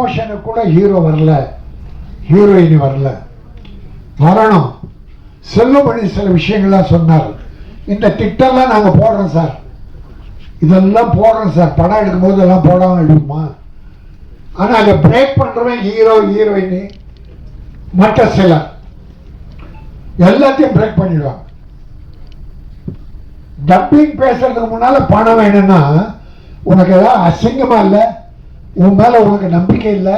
ப்ரமோஷனுக்கு கூட ஹீரோ வரல ஹீரோயினி வரல. வரணும். செல்லுமணி சில விஷயங்கள்லாம் சொன்னார். இந்த திட்டம்லாம் நாங்கள் போடுறோம் சார். இதெல்லாம் போடுறோம் சார். படம் எடுக்கும்போது எல்லாம் போடாமல் எடுக்குமா ஆனால் அதை பிரேக் பண்ணுறவன் ஹீரோ ஹீரோயினி மற்ற சில. எல்லாத்தையும் பிரேக் பண்ணிடுவாங்க. டப்பிங் பேசுறதுக்கு முன்னால் பணம் வேணும்னா உனக்கு ஏதாவது அசிங்கமா இல்லை? உன் மேலே உனக்கு நம்பிக்கை இல்லை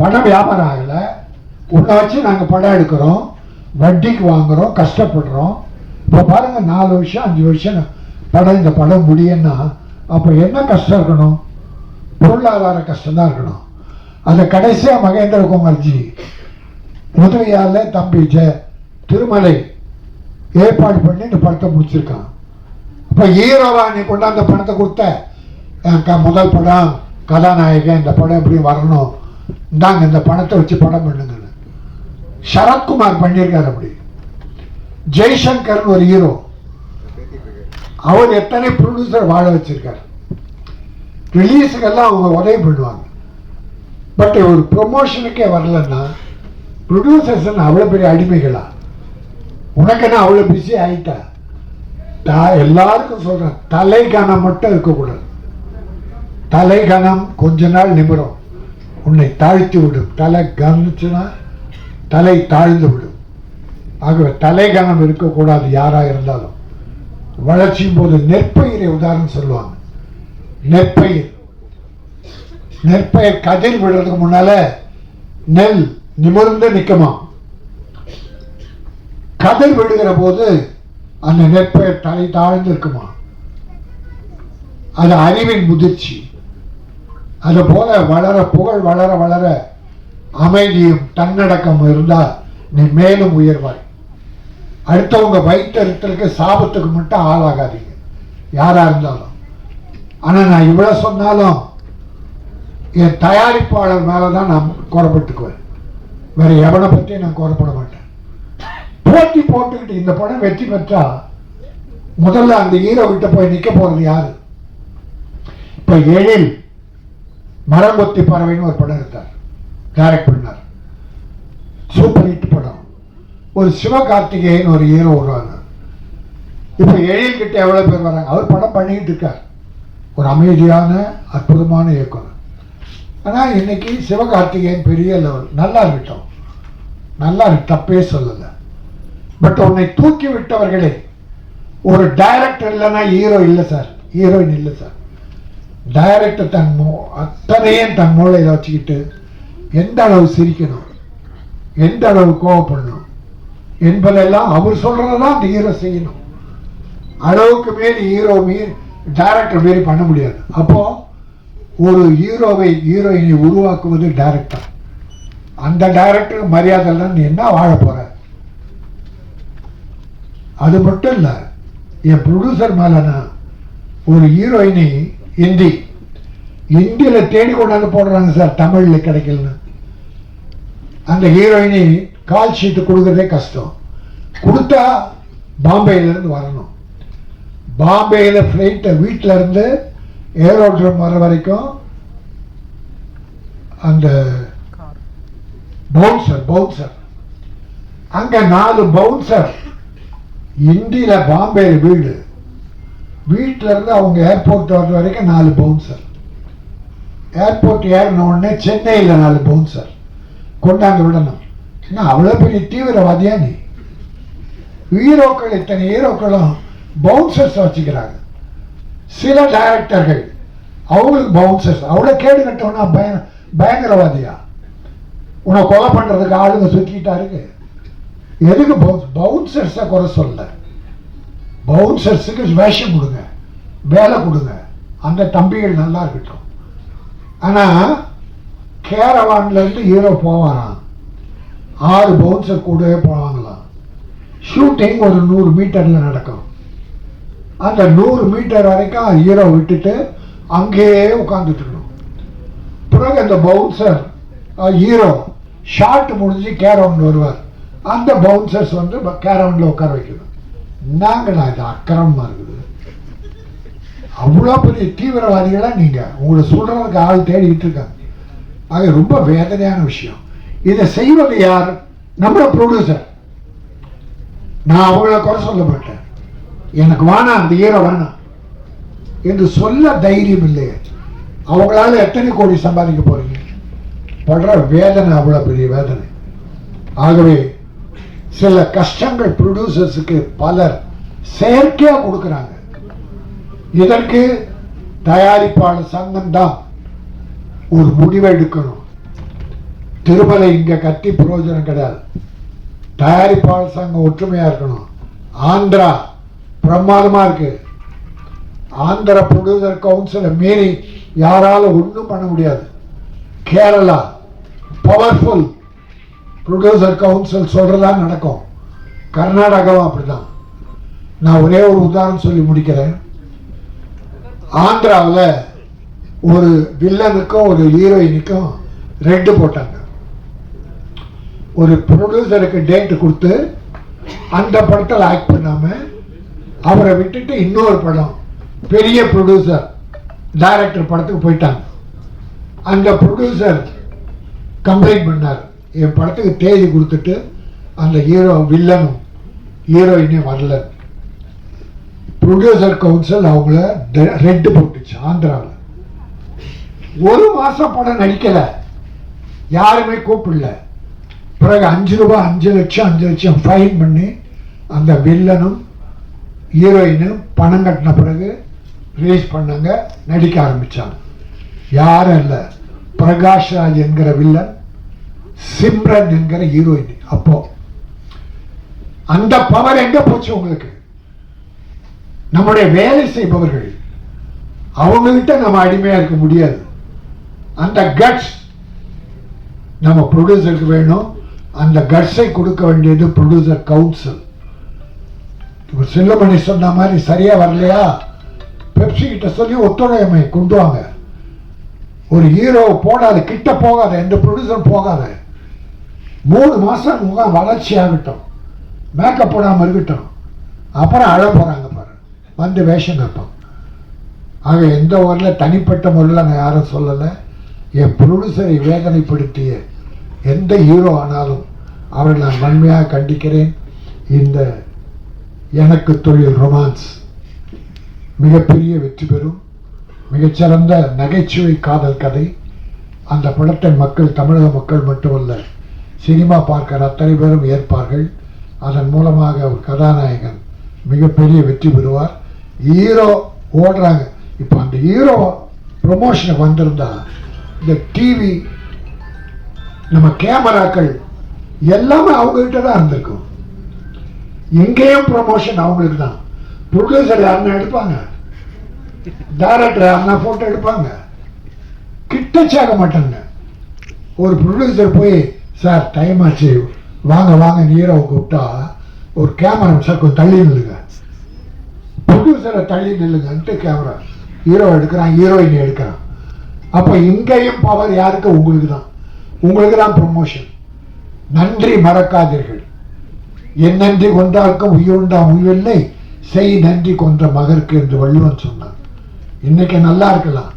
பணம் வியாபாரம் ஆகலை உன்னை வச்சு நாங்கள் படம் எடுக்கிறோம் வட்டிக்கு வாங்குறோம் கஷ்டப்படுறோம். இப்போ பாருங்கள் நாலு வருஷம் அஞ்சு வருஷம் படம் இந்த படம் முடியும்னா அப்போ என்ன கஷ்டம் இருக்கணும்? பொருளாதார கஷ்டம் தான் இருக்கணும். அந்த கடைசியாக மகேந்திர குமார்ஜி உதவியால தம்பி ஜெ திருமலை ஏற்பாடு பண்ணி இந்த படத்தை முடிச்சிருக்கான். இப்போ ஹீரோவா நீ கொண்டாந்த பணத்தை கொடுத்த முதல் படம். கதாநாயகன் இந்த படம் எப்படி வரணும். இந்தாங்க இந்த பணத்தை வச்சு படம் பண்ணுங்கன்னு. சரத்குமார் பண்ணியிருக்காரு அப்படி. ஜெய்சங்கர்னு ஒரு ஹீரோ அவர் எத்தனை ப்ரொடியூசர் வாழ வச்சிருக்காரு. ரிலீஸுக்கெல்லாம் அவங்க உதவி பண்ணுவாங்க. பட் ஒரு ப்ரொமோஷனுக்கே வரலன்னா ப்ரொடியூசர்ஸ் அவ்வளோ பெரிய அடிமைகளா? உனக்கு என்ன அவ்வளோ பிஸி ஆயிட்டா? தா- எல்லாருக்கும் சொல்கிறேன் தலை மட்டும் இருக்கக்கூடாது. தலை கனம் கொஞ்ச நாள் நிமிரும் உன்னை தாழ்த்தி விடும். தலை கவனிச்சுன்னா தலை தாழ்ந்து விடும். ஆகவே தலை கனம் இருக்கக்கூடாது யாரா இருந்தாலும். வளர்ச்சியும் போது நெற்பயிரை உதாரணம் சொல்லுவாங்க. நெற்பயிர். நெற்பயிர் கதிர் விடுறதுக்கு முன்னால நெல் நிமிர்ந்து நிற்குமா கதிர் விடுகிற போது அந்த நெற்பயிர் தலை தாழ்ந்து இருக்குமா அது அறிவின் முதிர்ச்சி. அது போல வளர புகழ் வளர வளர அமைதியும் தன்னடக்கம் இருந்தால் நீ மேலும் உயர்வாய். அடுத்தவங்க வைத்தறித்தலுக்கு சாபத்துக்கு மட்டும் ஆளாகாதீங்க. யாரா இருந்தாலும். ஆனா நான் இவ்வளவு சொன்னாலும் என் தயாரிப்பாளர் மேலதான் நான் குறப்பட்டுக்குவேன் வேற எவனை பற்றி நான் குறப்பட மாட்டேன். போட்டி போட்டுக்கிட்டு இந்த படம் வெற்றி பெற்றா முதல்ல அந்த ஹீரோ கிட்ட போய் நிற்க போறது யாரு? இப்ப எழில் மரங்கொத்தி பறவைன்னு ஒரு படம் எடுத்தார். டைரக்ட் பண்ணார். சூப்பர் ஹிட் படம். ஒரு சிவகார்த்திகேயன் ஒரு ஹீரோ வருவாங்க இப்போ எழில் கிட்ட பேர் வராங்க? அவர் படம் பண்ணிக்கிட்டு இருக்கார். ஒரு அமைதியான அற்புதமான இயக்குனர். ஆனால் இன்னைக்கு சிவகார்த்திகேயன் பெரிய லெவல் நல்லா இருக்கட்டும். நல்லா இருக்கு தப்பே சொல்லலை. பட் உன்னை தூக்கி விட்டவர்களே ஒரு டைரக்டர் இல்லைன்னா ஹீரோ இல்லை சார் ஹீரோயின் இல்லை சார் டைரக்டர் தன் மூ அத்தனையும் தன் மூளையில் வச்சுக்கிட்டு எந்த அளவு சிரிக்கணும்? எந்த அளவு கோவப்படணும்? என்பதெல்லாம் அவர் சொல்றதெல்லாம் அந்த ஹீரோ செய்யணும். அளவுக்கு மேல் ஹீரோ மீறி டைரக்டர் மீறி பண்ண முடியாது. அப்போ ஒரு ஹீரோவை ஹீரோயினை உருவாக்குவது டைரக்டர் அந்த டைரக்டர் மரியாதை நீ என்ன வாழ போற? அது மட்டும் இல்லை என் ப்ரொடியூசர் மேலனா ஒரு ஹீரோயினை ஹிந்தி. ஹிந்தியில் தேடி கொண்டாந்து போடுறாங்க சார் தமிழில் கிடைக்கலன்னு. அந்த ஹீரோயினி கால் ஷீட்டு கொடுக்கறதே கஷ்டம். கொடுத்தா பாம்பேலருந்து வரணும். பாம்பேயில் ஃப்ளைட்டை வீட்டில் இருந்து ஏரோட்ரம் வர வரைக்கும் அந்த பவுன்சர் பவுன்சர் அங்கே நாலு பவுன்சர் இந்தியில் பாம்பேயில் வீடு. வீட்டிலேருந்து அவங்க ஏர்போர்ட் வர்ற வரைக்கும் நாலு பவுன்சர் ஏர்போர்ட் ஏறின உடனே சென்னையில் நாலு பவுன்சர் கொண்டாந்து விடணும். என்ன அவ்வளோ பெரிய தீவிரவாதியா நீ? ஹீரோக்கள் இத்தனை ஹீரோக்களும் பவுன்சர்ஸ் வச்சுக்கிறாங்க. சில டைரக்டர்கள் அவங்களுக்கு பவுன்சர்ஸ் அவ்வளோ கேடு கட்டவனா பய பயங்கரவாதியா? உன்னை கொலை பண்ணுறதுக்கு ஆளுங்க சுற்றிக்கிட்டா இருக்கு. எதுக்கு பவுன்ஸ் பவுன்சர்ஸை குறை சொல்ல? பவுன்சர்ஸுக்கு வேஷம் கொடுங்க. வேலை கொடுங்க. அந்த தம்பிகள் நல்லா இருக்கட்டும். ஆனால் கேரவான்லேருந்து ஹீரோ போவாராம். ஆறு பவுன்சர் கூடவே போவாங்களாம். ஷூட்டிங் ஒரு நூறு மீட்டரில் நடக்கும். அந்த நூறு மீட்டர் வரைக்கும் ஹீரோ விட்டுட்டு அங்கேயே உட்காந்துட்டுருக்கணும் பிறகு அந்த பவுன்சர் ஹீரோ ஷார்ட் முடிஞ்சு கேரவுன் வருவார். அந்த பவுன்சர்ஸ் வந்து கேரவுனில் உட்கார வைக்கணும். என்னங்கடா இது அக்கிரமமா இருக்குது. அவ்வளோ பெரிய தீவிரவாதிகளாக நீங்கள் உங்களை சொல்கிறதுக்கு ஆள் தேடிக்கிட்டு இருக்காங்க. ஆக ரொம்ப வேதனையான விஷயம். இதை செய்வது யார்? நம்மள ப்ரொடியூசர் நான் அவங்கள குறை சொல்ல மாட்டேன். எனக்கு வேணாம் அந்த ஹீரோ வேணாம். என்று சொல்ல தைரியம் இல்லையே. அவங்களால எத்தனை கோடி சம்பாதிக்க போறீங்க? படுற வேதனை அவ்வளோ பெரிய வேதனை. ஆகவே சில கஷ்டங்கள் ப்ரொடியூசர்ஸுக்கு பலர் செயற்கையாக கொடுக்குறாங்க. இதற்கு தயாரிப்பாளர் சங்கம் தான் ஒரு முடிவை எடுக்கணும். திருமலை இங்கே கத்தி பிரயோஜனம் கிடையாது. தயாரிப்பாளர் சங்கம் ஒற்றுமையாக இருக்கணும். ஆந்திரா பிரமாதமாக இருக்கு. ஆந்திரா ப்ரொடியூசர் கவுன்சிலை மீறி யாராலும் ஒன்றும் பண்ண முடியாது. கேரளா பவர்ஃபுல் ப்ரொடியூசர் கவுன்சில் சொல்கிறதா நடக்கும். கர்நாடகாவும் அப்படிதான். நான் ஒரே ஒரு உதாரணம் சொல்லி முடிக்கிறேன். ஆந்திராவில் ஒரு வில்லனுக்கும் ஒரு ஹீரோயினுக்கும் ரெட்டு போட்டாங்க. ஒரு ப்ரொடியூசருக்கு டேட் கொடுத்து அந்த படத்தில் ஆக்ட் பண்ணாமல் அவரை விட்டுட்டு இன்னொரு படம் பெரிய ப்ரொடியூசர் டைரக்டர் படத்துக்கு போயிட்டாங்க. அந்த ப்ரொடியூசர் கம்ப்ளைண்ட் பண்ணார். என் படத்துக்கு தேதி கொடுத்துட்டு அந்த ஹீரோ வில்லனும் ஹீரோயினே வரல. ப்ரொடியூசர் கவுன்சில் அவங்கள ரெட்டு போட்டுச்சு ஆந்திராவில் ஒரு மாதம் படம் நடிக்கலை. யாருமே கூப்பிடல. பிறகு அஞ்சு ரூபாய் அஞ்சு லட்சம் அஞ்சு லட்சம் ஃபைன் பண்ணி அந்த வில்லனும் ஹீரோயினும் பணம் கட்டின பிறகு ரிலீஸ் பண்ணாங்க நடிக்க ஆரம்பித்தாங்க யாரும் இல்லை. பிரகாஷ்ராஜ் என்கிற வில்லன் சிம்ரன் என்கிற ஹீரோயின் அப்போ அந்த பவர் எங்க போச்சு உங்களுக்கு? நம்முடைய வேலை செய்பவர்கள் அவங்ககிட்ட நம்ம அடிமையா இருக்க முடியாது. அந்த கட்ஸ் நம்ம ப்ரொடியூசருக்கு வேணும். அந்த கட்ஸை கொடுக்க வேண்டியது ப்ரொடியூசர் கவுன்சில் இப்போ செல்லமணி சொன்ன மாதிரி சரியா வரலையா? பெப்சி கிட்ட சொல்லி ஒத்துழைமை கொண்டு வாங்க. ஒரு ஹீரோ போடாத கிட்ட போகாத எந்த ப்ரொடியூசரும் போகாத. மூணு மாதம் முகம் வளர்ச்சி ஆகட்டும் மேக்கப் போடாமல் இருக்கட்டும். அப்புறம் அழ போகிறாங்க பாரு. வந்து வேஷம் கேட்போம் ஆக எந்த ஊரில் தனிப்பட்ட முறையில் நான் யாரும் சொல்லலை. என் ப்ரொடியூசரை வேதனைப்படுத்திய எந்த ஹீரோ ஆனாலும் அவரை நான் வன்மையாக கண்டிக்கிறேன். இந்த எனக்கு தொழில் ரொமான்ஸ் மிகப்பெரிய வெற்றி பெறும். மிகச்சிறந்த நகைச்சுவை காதல் கதை. அந்த படத்தை மக்கள் தமிழக மக்கள் மட்டுமல்ல சினிமா பார்க்க அத்தனை பேரும் ஏற்பார்கள். அதன் மூலமாக ஒரு கதாநாயகன் மிகப்பெரிய வெற்றி பெறுவார். ஹீரோ ஓடுறாங்க. இப்போ அந்த ஹீரோ ப்ரொமோஷனுக்கு வந்திருந்தா இந்த டிவி நம்ம கேமராக்கள் எல்லாமே அவங்ககிட்ட தான் இருந்திருக்கும். எங்கேயும் ப்ரொமோஷன் அவங்களுக்கு தான். ப்ரொடியூசர் யாருன்னா எடுப்பாங்க. டைரக்டர் யாருன்னா ஃபோட்டோ எடுப்பாங்க. கிட்டச்சாக மாட்டாங்க. ஒரு ப்ரொடியூசர் போய் சார் டைம் ஆச்சு. வாங்க வாங்க ஹீரோவை கூப்பிட்டா ஒரு கேமரா சார் கொஞ்சம் தள்ளி நில்லுங்க. ப்ரொடியூசரை தள்ளி நில்லுங்கன்ட்டு கேமரா ஹீரோ எடுக்கிறான் ஹீரோயின் எடுக்கிறான். அப்போ இங்கேயும் பவர் யாருக்கு? உங்களுக்கு தான். உங்களுக்கு தான் ப்ரொமோஷன் நன்றி மறக்காதீர்கள். என் நன்றி கொண்டார்க்கும் உயிருண்டாம் உயிரில்லை. செய் நன்றி கொன்ற மகருக்கு என்று வள்ளுவன் சொன்னான். இன்னைக்கு நல்லா இருக்கலாம்.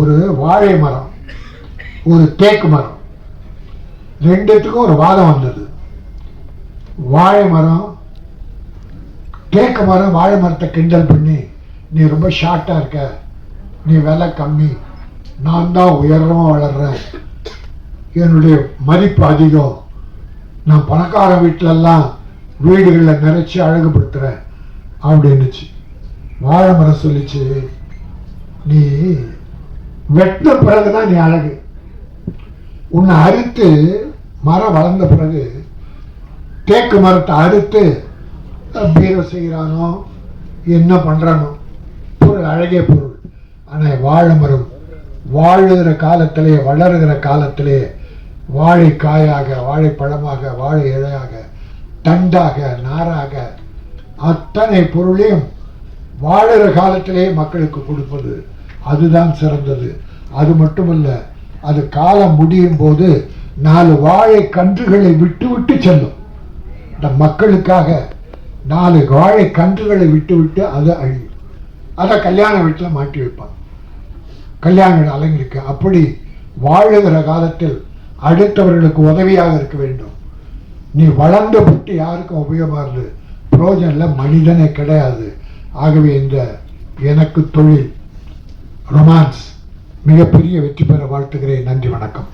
ஒரு வாழை மரம் ஒரு தேக்கு மரம். ரெண்டுத்துக்கும் ஒரு வாதம் வந்தது. வாழை மரம் தேக்க மரம் வாழை மரத்தை கிண்டல் பண்ணி நீ ரொம்ப ஷார்ட்டா இருக்க. நீ விலை கம்மி. நான் தான் உயரமா வளர்றேன். என்னுடைய மதிப்பு அதிகம். நான் பணக்கார வீட்டிலெல்லாம் வீடுகளில் நிறைச்சி அழகுபடுத்துகிறேன் அப்படின்னுச்சு. வாழை மரம் சொல்லிச்சு நீ வெட்டின பிறகுதான் நீ அழகு. உன்னை அறுத்து மரம் வளர்ந்த பிறகு தேக்கு மரத்தை அறுத்து பீரோ செய்கிறானோ என்ன பண்ணுறானோ பொருள் அழகிய பொருள். ஆனால் வாழை மரம் வாழுகிற காலத்திலே வளருகிற காலத்திலே காயாக வாழைப்பழமாக வாழை இழையாக தண்டாக நாராக அத்தனை பொருளையும் வாழுகிற காலத்திலே மக்களுக்கு கொடுப்பது. அதுதான் சிறந்தது. அது மட்டுமல்ல அது காலம் முடியும் போது நாலு வாழை கன்றுகளை விட்டு விட்டு செல்லும். இந்த மக்களுக்காக நாலு வாழை கன்றுகளை விட்டு விட்டு அதை அழியும். அதை கல்யாண வீட்டில் மாட்டி வைப்பாங்க. கல்யாண வீடு அப்படி வாழுகிற காலத்தில் அடுத்தவர்களுக்கு உதவியாக இருக்க வேண்டும். நீ வளர்ந்து விட்டு யாருக்கும் உபயோகமாக இருந்து புரோஜனில் மனிதனே கிடையாது. ஆகவே இந்த எனக்கு தொழில் ரொமான்ஸ் மிகப்பெரிய வெற்றி பெற வாழ்த்துகிறேன். நன்றி வணக்கம்.